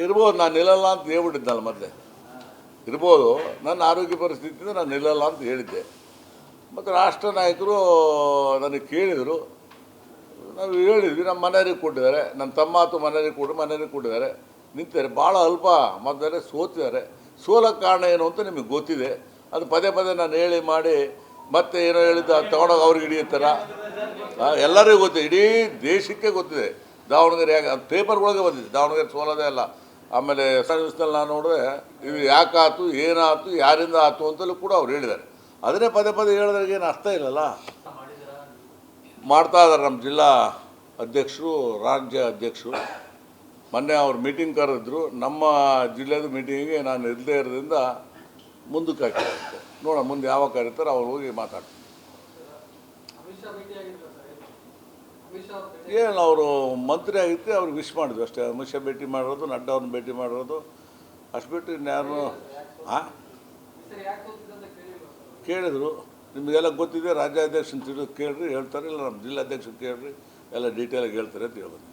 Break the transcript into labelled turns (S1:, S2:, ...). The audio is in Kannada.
S1: ಇರ್ಬೋದು ನಾನು ನಿಲ್ಲಲ್ಲ ಅಂತ ಹೇಳ್ಬಿಟ್ಟಿದ್ದಲ್ಲ ಮತ್ತೆ ಇರ್ಬೋದು ನನ್ನ ಆರೋಗ್ಯ ಪರಿಸ್ಥಿತಿಯಿಂದ ನಾನು ನಿಲ್ಲಲ್ಲ ಅಂತ ಹೇಳಿದ್ದೆ. ಮತ್ತು ರಾಷ್ಟ್ರ ನಾಯಕರು ನನಗೆ ಕೇಳಿದರು. ನಾವು ಹೇಳಿದ್ವಿ ನಮ್ಮ ಮನೆಯವ್ರಿಗೆ ಕೊಟ್ಟಿದ್ದಾರೆ ನನ್ನ ತಮ್ಮ ಆತು ಮನೆಯವ್ರಿಗೆ ಕೊಟ್ಟು ಮನೆಯವ್ರಿಗೆ ಕೊಟ್ಟಿದ್ದಾರೆ. ನಿಂತಿದ್ದಾರೆ ಭಾಳ ಅಲ್ಪ ಮೊದಲೇ ಸೋತಿದ್ದಾರೆ. ಸೋಲಕ್ಕೆ ಕಾರಣ ಏನು ಅಂತ ನಿಮಗೆ ಗೊತ್ತಿದೆ. ಅದು ಪದೇ ಪದೇ ನಾನು ಹೇಳಿ ಮಾಡಿ ಮತ್ತೆ ಏನೋ ಹೇಳಿದ್ದು ಅದು ತಗೊಂಡೋಗಿ ಅವ್ರಿಗೆ ಹಿಡಿಯುತ್ತಾರ? ಆ, ಎಲ್ಲರಿಗೂ ಗೊತ್ತಿದೆ ಇಡೀ ದೇಶಕ್ಕೆ ಗೊತ್ತಿದೆ. ದಾವಣಗೆರೆ ಯಾಕೆ ಪೇಪರ್ಗಳಿಗೆ ಬಂದಿದೆ ದಾವಣಗೆರೆ ಸೋಲೋದೇ ಅಲ್ಲ. ಆಮೇಲೆ ಸರ್ವಿಸ್ನಲ್ಲಿ ನಾನು ನೋಡಿದ್ರೆ ಇದು ಯಾಕಾತು ಏನಾಯ್ತು ಯಾರಿಂದ ಆಯ್ತು ಅಂತಲೂ ಕೂಡ ಅವ್ರು ಹೇಳಿದ್ದಾರೆ. ಅದನ್ನೇ ಪದೇ ಪದೇ ಹೇಳಿದ್ರಿಗೆ ಏನು ಅರ್ಥ ಇಲ್ಲಲ್ಲ? ಮಾಡ್ತಾ ಇದ್ದಾರೆ ನಮ್ಮ ಜಿಲ್ಲಾ ಅಧ್ಯಕ್ಷರು, ರಾಜ್ಯ ಅಧ್ಯಕ್ಷರು. ಮೊನ್ನೆ ಅವ್ರು ಮೀಟಿಂಗ್ ಕರೆದ್ರು, ನಮ್ಮ ಜಿಲ್ಲೆದು ಮೀಟಿಂಗಿಗೆ ನಾನು ಇರದೇ ಇರೋದ್ರಿಂದ ಮುಂದಕ್ಕೆ ಹಾಕಿದ್ದಾರೆ ನೋಡೋಣ, ಮುಂದೆ ಯಾವಾಗ ಕರೀತಾರೆ ಅವ್ರು ಹೋಗಿ ಮಾತಾಡ್ತಾರೆ
S2: ಅಮಿತ್ ಶಾ ಭೇಟಿಯಾಗಿದ್ರು ಸರ್ ಅಮಿತ್ ಶಾ ಅವ್ರ ಭೇಟಿ
S1: ಏನು ಅವರು ಮಂತ್ರಿ ಆಗಿತ್ತು ಅವ್ರಿಗೆ ವಿಶ್ ಮಾಡಿದ್ವಿ ಅಷ್ಟೇ. ಅಮಿತ್ ಶಾ ಭೇಟಿ ಮಾಡಿರೋದು, ನಡ್ಡಾ ಅವ್ರನ್ನ ಭೇಟಿ ಮಾಡಿರೋದು. ಅಷ್ಟು ಬಿಟ್ಟು ಇನ್ಯಾರು ಹಾಂ ಕೇಳಿದರು. ನಿಮಗೆಲ್ಲ ಗೊತ್ತಿದೆ, ರಾಜ್ಯಾಧ್ಯಕ್ಷನ ತಿಳಿದು ಕೇಳಿರಿ, ಹೇಳ್ತಾರೆ. ಇಲ್ಲ, ನಮ್ಮ ಜಿಲ್ಲಾಧ್ಯಕ್ಷರು ಕೇಳಿರಿ, ಎಲ್ಲ ಡೀಟೇಲಾಗಿ ಹೇಳ್ತಾರೆ ಅಂತ ಹೇಳ್ಬೋದು.